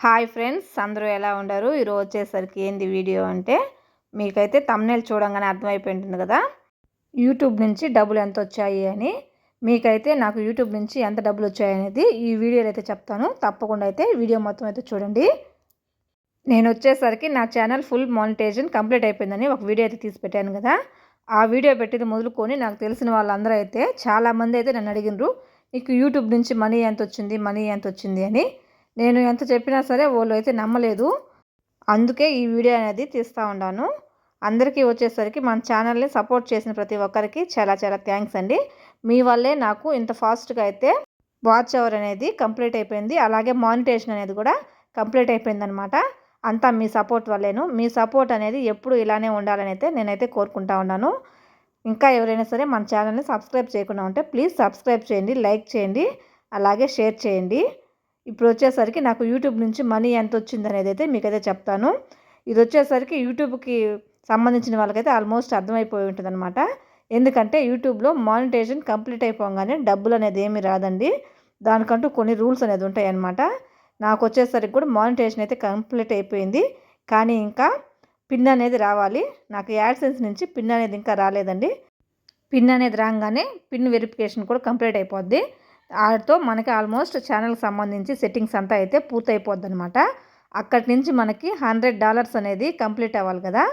Hi friends అందరూ ఎలా ఉండరు? ఈరోజు వచ్చేసరికి ఏంది వీడియో అంటే మీకైతే తమ్నేల్ చూడంగానే అర్థమైపోయింటుంది కదా? యూట్యూబ్ నుంచి డబ్బులు ఎంత వచ్చాయి అని. మీకైతే నాకు యూట్యూబ్ నుంచి ఎంత డబ్బులు వచ్చాయి అనేది ఈ వీడియోలో అయితే చెప్తాను. తప్పకుండా అయితే వీడియో మొత్తం అయితే చూడండి. నేను వచ్చేసరికి నా ఛానల్ ఫుల్ మానిటైజేషన్ కంప్లీట్ అయిపోయిందని ఒక వీడియో అయితే తీసి పెట్టాను కదా? ఆ వీడియో పెట్టేది మొదలుకొని నాకు తెలిసిన వాళ్ళందరూ అయితే చాలామంది అయితే నన్ను అడిగినారు నీకు యూట్యూబ్ నుంచి మనీ ఎంత వచ్చింది? మనీ ఎంత వచ్చింది? అని. నేను ఎంత చెప్పినా సరే వాళ్ళు అయితే నమ్మలేదు. అందుకే ఈ వీడియో అనేది తీస్తూ ఉన్నాను అందరికీ వచ్చేసరికి మన ఛానల్ని సపోర్ట్ చేసిన ప్రతి ఒక్కరికి చాలా చాలా థ్యాంక్స్ అండి. మీ వల్లే నాకు ఇంత ఫాస్ట్గా అయితే వాచ్ అవర్ అనేది కంప్లీట్ అయిపోయింది. అలాగే మానిటేషన్ అనేది కూడా కంప్లీట్ అయిపోయింది అనమాట అంతా మీ సపోర్ట్ వల్లేను. మీ సపోర్ట్ అనేది ఎప్పుడు ఇలానే ఉండాలని అయితే నేనైతే కోరుకుంటా ఉన్నాను. ఇంకా ఎవరైనా సరే మన ఛానల్ని సబ్స్క్రైబ్ చేయకుండా ఉంటే ప్లీజ్ సబ్స్క్రైబ్ చేయండి లైక్ చేయండి అలాగే షేర్ చేయండి. ఇప్పుడు వచ్చేసరికి నాకు యూట్యూబ్ నుంచి మనీ ఎంత వచ్చింది అనేది అయితే మీకైతే చెప్తాను. ఇది వచ్చేసరికి యూట్యూబ్కి సంబంధించిన వాళ్ళకైతే ఆల్మోస్ట్ అర్థమైపోయి ఉంటుంది అనమాట ఎందుకంటే యూట్యూబ్లో మానిటైజేషన్ కంప్లీట్ అయిపోగానే డబ్బులు అనేది ఏమీ రాదండి. దానికంటూ కొన్ని రూల్స్ అనేది ఉంటాయి అన్నమాట నాకు వచ్చేసరికి కూడా మానిటైజేషన్ అయితే కంప్లీట్ అయిపోయింది. కానీ ఇంకా పిన్ అనేది రావాలి. నాకు యాడ్సెన్స్ నుంచి పిన్ అనేది ఇంకా రాలేదండి. పిన్ అనేది రాగానే పిన్ వెరిఫికేషన్ కూడా కంప్లీట్ అయిపోద్ది. వాటితో మనకి ఆల్మోస్ట్ ఛానల్కి సంబంధించి సెట్టింగ్స్ అంతా అయితే పూర్తయిపోద్ది అనమాట అక్కడి నుంచి మనకి హండ్రెడ్ డాలర్స్ అనేది కంప్లీట్ అవ్వాలి కదా.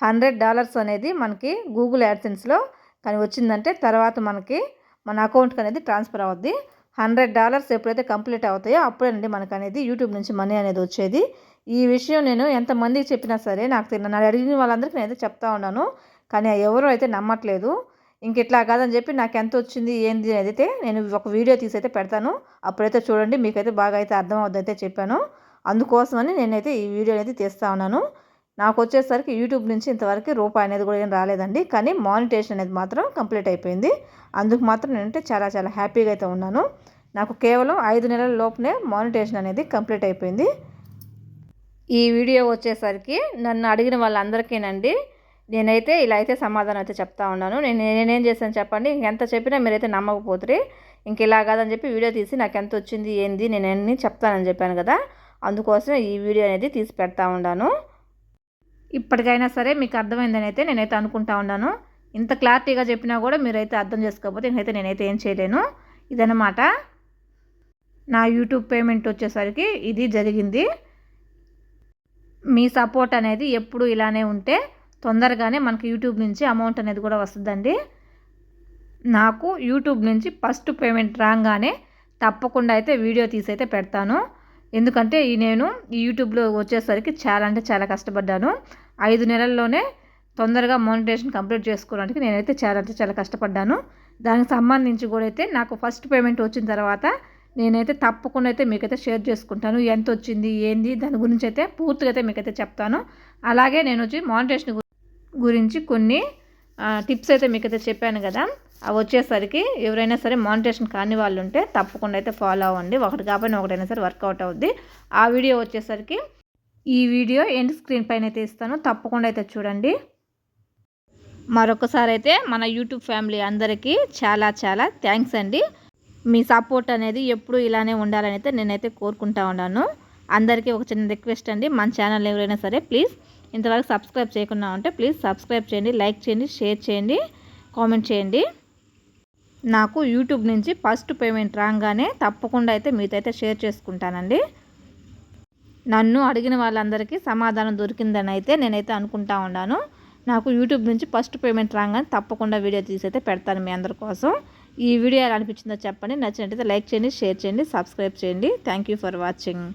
హండ్రెడ్ డాలర్స్ అనేది మనకి గూగుల్ యాడ్సెన్స్లో కానీ వచ్చిందంటే తర్వాత మనకి మన అకౌంట్కి అనేది ట్రాన్స్ఫర్ అవుద్ది. హండ్రెడ్ డాలర్స్ ఎప్పుడైతే కంప్లీట్ అవుతాయో అప్పుడేనండి మనకు అనేది యూట్యూబ్ నుంచి మనీ అనేది వచ్చేది. ఈ విషయం నేను ఎంతమందికి చెప్పినా సరే నాకు నన్ను అడిగిన వాళ్ళందరికీ నేనైతే చెప్తా ఉన్నాను. కానీ ఎవరు అయితే నమ్మట్లేదు. ఇంక ఇట్లా కాదని చెప్పి నాకు ఎంత వచ్చింది ఏంది అనేది అయితే నేను ఒక వీడియో తీసి అయితే పెడతాను. అప్పుడైతే చూడండి మీకైతే బాగా అయితే అర్థం అవుద్దైతే చెప్పాను. అందుకోసమని నేనైతే ఈ వీడియో అనేది తీస్తా ఉన్నాను. నాకు వచ్చేసరికి యూట్యూబ్ నుంచి ఇంతవరకు రూపాయి అనేది కూడా ఏం రాలేదండి. కానీ మానిటేషన్ అనేది మాత్రం కంప్లీట్ అయిపోయింది. అందుకు మాత్రం నేనంటే చాలా చాలా హ్యాపీగా అయితే ఉన్నాను. నాకు కేవలం ఐదు నెలల లోపునే మానిటేషన్ అనేది కంప్లీట్ అయిపోయింది. ఈ వీడియో వచ్చేసరికి నన్ను అడిగిన వాళ్ళందరికీనండి నేనైతే ఇలా అయితే సమాధానం అయితే చెప్తా ఉన్నాను. నేను నేనేం చేశాను చెప్పండి? ఎంత చెప్పినా మీరైతే నమ్మకపోతే ఇంక ఇలా కాదని చెప్పి వీడియో తీసి నాకు ఎంత వచ్చింది ఏంది నేను అన్ని చెప్తానని చెప్పాను కదా? అందుకోసం ఈ వీడియో అనేది తీసి పెడతా ఉన్నాను. ఇప్పటికైనా సరే మీకు అర్థమైందని అయితే నేనైతే అనుకుంటా ఉన్నాను. ఇంత క్లారిటీగా చెప్పినా కూడా మీరైతే అర్థం చేసుకోకపోతే ఇంకైతే నేనైతే ఏం చేయలేను. ఇదనమాట నా యూట్యూబ్ పేమెంట్ వచ్చేసరికి ఇది జరిగింది. మీ సపోర్ట్ అనేది ఎప్పుడు ఇలానే ఉంటే తొందరగానే మనకి యూట్యూబ్ నుంచి అమౌంట్ అనేది కూడా వస్తుందండి. నాకు యూట్యూబ్ నుంచి ఫస్ట్ పేమెంట్ రాగానే తప్పకుండా అయితే వీడియో తీసి అయితే పెడతాను. ఎందుకంటే ఈ నేను ఈ యూట్యూబ్లో వచ్చేసరికి చాలా అంటే చాలా కష్టపడ్డాను. ఐదు నెలల్లోనే తొందరగా మానిటేషన్ కంప్లీట్ చేసుకోవడానికి నేనైతే చాలా అంటే చాలా కష్టపడ్డాను. దానికి సంబంధించి కూడా అయితే నాకు ఫస్ట్ పేమెంట్ వచ్చిన తర్వాత నేనైతే తప్పకుండా అయితే మీకైతే షేర్ చేసుకుంటాను. ఎంత వచ్చింది ఏంది దాని గురించి అయితే పూర్తిగా అయితే మీకైతే చెప్తాను. అలాగే నేను వచ్చి మానిటేషన్ గురించి కొన్ని టిప్స్ అయితే మీకు అయితే చెప్పాను కదా. అవి వచ్చేసరికి ఎవరైనా సరే మానిటేషన్ కాని వాళ్ళు ఉంటే తప్పకుండా అయితే ఫాలో అవ్వండి. ఒకటి కాబట్టి ఒకటైనా సరే వర్కౌట్ అవుద్ది. ఆ వీడియో వచ్చేసరికి ఈ వీడియో ఎండ్ స్క్రీన్ పైన అయితే ఇస్తాను. తప్పకుండా అయితే చూడండి. మరొకసారి అయితే మన యూట్యూబ్ ఫ్యామిలీ అందరికీ చాలా చాలా థ్యాంక్స్ అండి. మీ సపోర్ట్ అనేది ఎప్పుడు ఇలానే ఉండాలని అయితే నేనైతే కోరుకుంటా ఉన్నాను. అందరికీ ఒక చిన్న రిక్వెస్ట్ అండి. మన ఛానల్ ఎవరైనా సరే ప్లీజ్ ఇంతవరకు సబ్స్క్రైబ్ చేయకుండా ఉంటే ప్లీజ్ సబ్స్క్రైబ్ చేయండి లైక్ చేయండి షేర్ చేయండి కామెంట్ చేయండి. నాకు యూట్యూబ్ నుంచి ఫస్ట్ పేమెంట్ రాగానే తప్పకుండా అయితే మీతో అయితే షేర్ చేసుకుంటానండి. నన్ను అడిగిన వాళ్ళందరికీ సమాధానం దొరికిందని అయితే నేనైతే అనుకుంటా ఉన్నాను. నాకు యూట్యూబ్ నుంచి ఫస్ట్ పేమెంట్ రాగానే తప్పకుండా వీడియో తీసి అయితే పెడతాను మీ అందరి కోసం. ఈ వీడియో ఎలా అనిపించిందో చెప్పండి. నచ్చినట్టయితే లైక్ చేయండి షేర్ చేయండి సబ్స్క్రైబ్ చేయండి. Thank for watching.